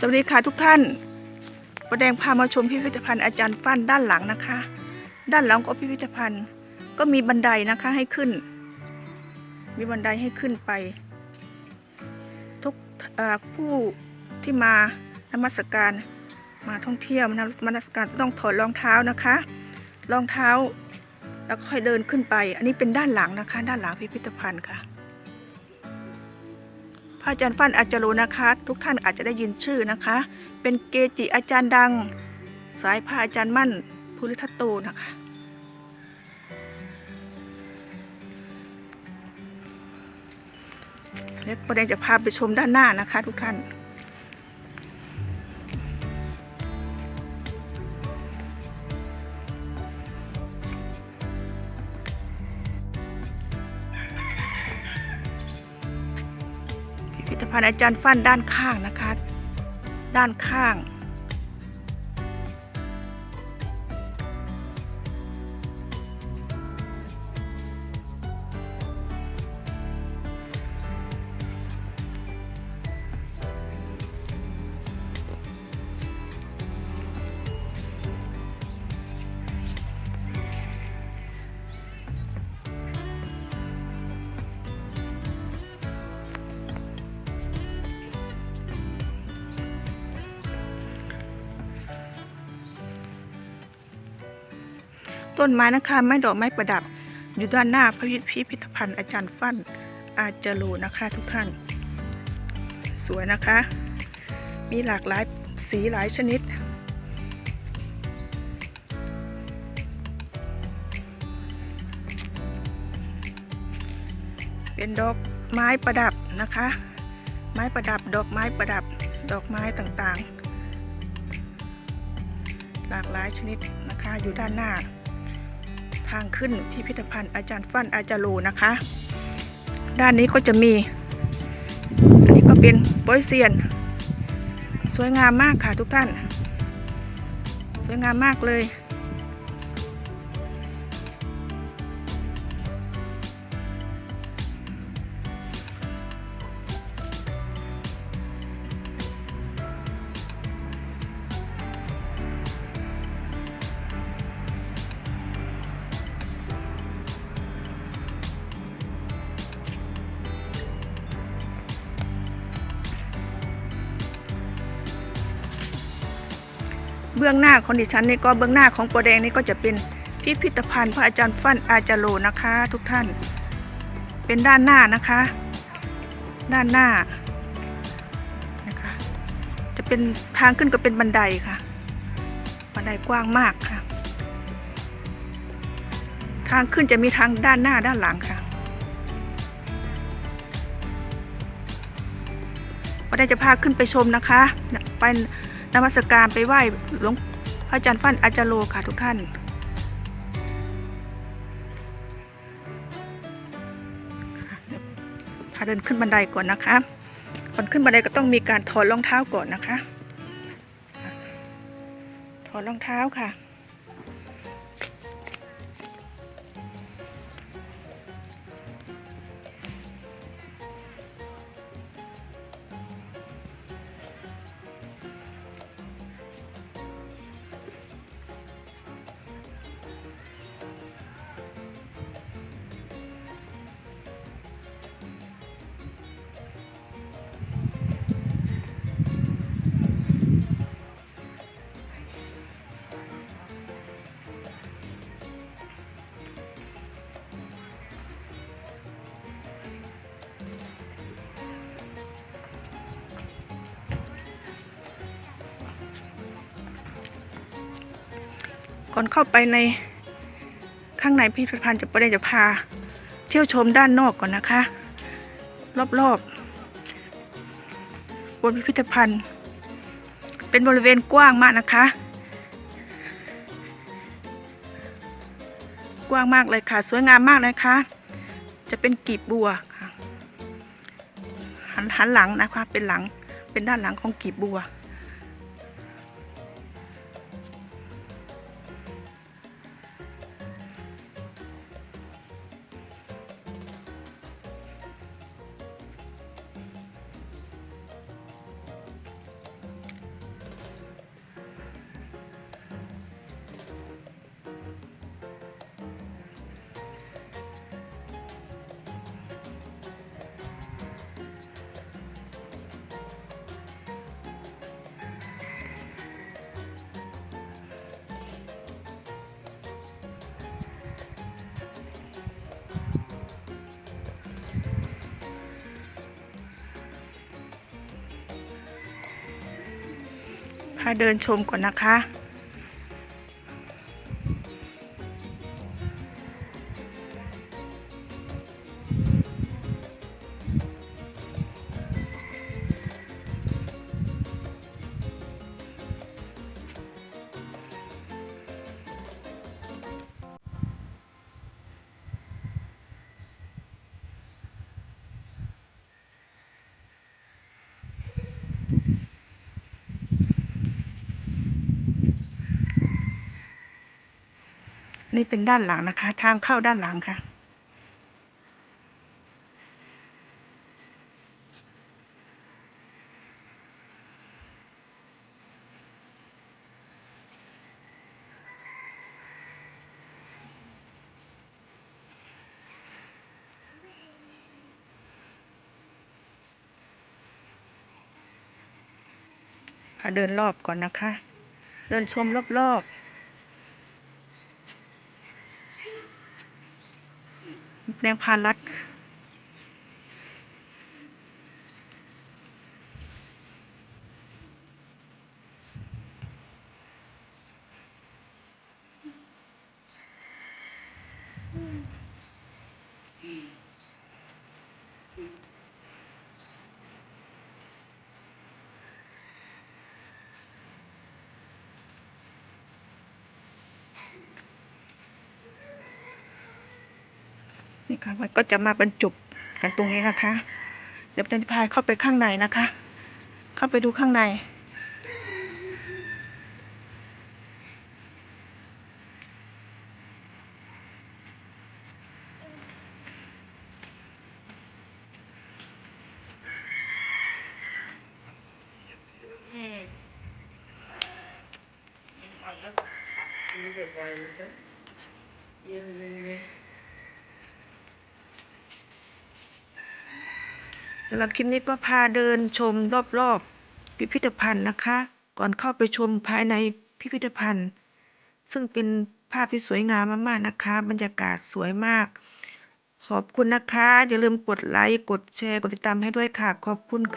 สวัสดีค่ะทุกท่านประแดงพามาชมพิพิธภัณฑ์อาจารย์ฟั่นด้านหลังนะคะ ด้านหลังของพิพิธภัณฑ์ก็มีบันไดนะคะให้ขึ้น มีบันไดให้ขึ้นไป ทุกผู้ที่มานมัสการมาท่องเที่ยวนมัสการต้องถอดรองเท้านะคะ รองเท้าแล้วค่อยเดินขึ้นไป อันนี้เป็นด้านหลังนะคะ ด้านหลังพิพิธภัณฑ์ค่ะ พระอาจารย์ฟั่นอาจารู้นะคะ ทุกท่านอาจจะได้ยินชื่อนะคะ เป็นเกจิอาจารย์ดัง สายพระอาจารย์มั่นภูริทัตโตนะคะเดี๋ยวประเด็นจะพาไปชมด้านหน้านะคะ ทุกท่าน พิพิตภัณฑ์อาจารย์ฟันด้านข้างนะคะ ด้านข้าง ต้นไม้นะคะ ไม้ดอกไม้ประดับ อยู่ด้านหน้าพระพิพิธภัณฑ์อาจารย์ฟั่นอาจาโลนะคะทุกท่าน สวยนะคะ มีหลากหลายสีหลายชนิด เป็นดอกไม้ประดับนะคะ ไม้ประดับดอกไม้ประดับดอกไม้ต่างๆ หลากหลายชนิดนะคะอยู่ด้านหน้า ทางขึ้นพิพิธภัณฑ์อาจารย์ฟั่นอาจารย์โลนะคะ ด้านนี้ก็จะมี อันนี้ก็เป็นโปยเซียน สวยงามมากค่ะทุกท่าน สวยงามมากเลย เบื้องหน้าของดิฉันนี่ก็เบื้องหน้าของปรแดงนี่ก็จะเป็นพิพิธภัณฑ์พระอาจารย์ฟั่นอาจารย์โลนะคะ ทุกท่าน เป็นด้านหน้านะคะ ด้านหน้านะคะ จะเป็นทางขึ้นก็เป็นบันไดค่ะ บันไดกว้างมากค่ะ ทางขึ้นจะมีทางด้านหน้าด้านหลังค่ะก็ได้จะพาขึ้นไปชมนะคะ ไป นมัสการไปไหว้หลวงพระอาจารย์ฟั่นอาจารโลค่ะทุกท่าน ถ้าเดินขึ้นบันไดก่อนนะคะก่อนขึ้นบันไดก็ต้องมีการถอดรองเท้าก่อนนะคะ ถอดรองเท้าค่ะ ก่อนเข้าไปในข้างในพิพิธภัณฑ์จะประเดี๋ยวจะพา เที่ยวชมด้านนอกก่อนนะคะ รอบๆบนพิพิธภัณฑ์ เป็นบริเวณกว้างมากนะคะ กว้างมากเลยค่ะ สวยงามมากนะคะ จะเป็นกีบบัวค่ะหันหันหลังนะคะเป็นหลังเป็นด้านหลังของกีบบัว เดินชมก่อนนะคะ นี่เป็นด้านหลังนะคะ ทางเข้าด้านหลังค่ะ ค่ะเดินรอบก่อนนะคะ เดินชมรอบๆ แดงพารัด นี่ค่ะมันก็จะมาบรรจุกันตรงนี้นะคะ เดี๋ยวจะพาเข้าไปข้างในนะคะ เข้าไปดูข้างใน สำหรับคลิปนี้ก็พาเดินชมรอบๆ พิพิธภัณฑ์นะคะ ก่อนเข้าไปชมภายในพิพิธภัณฑ์ ซึ่งเป็นภาพที่สวยงามมากๆนะคะ บรรยากาศสวยมาก ขอบคุณนะคะ อย่าลืมกดไลค์ กดแชร์ กดติดตามให้ด้วยค่ะ ขอบคุณค่ะ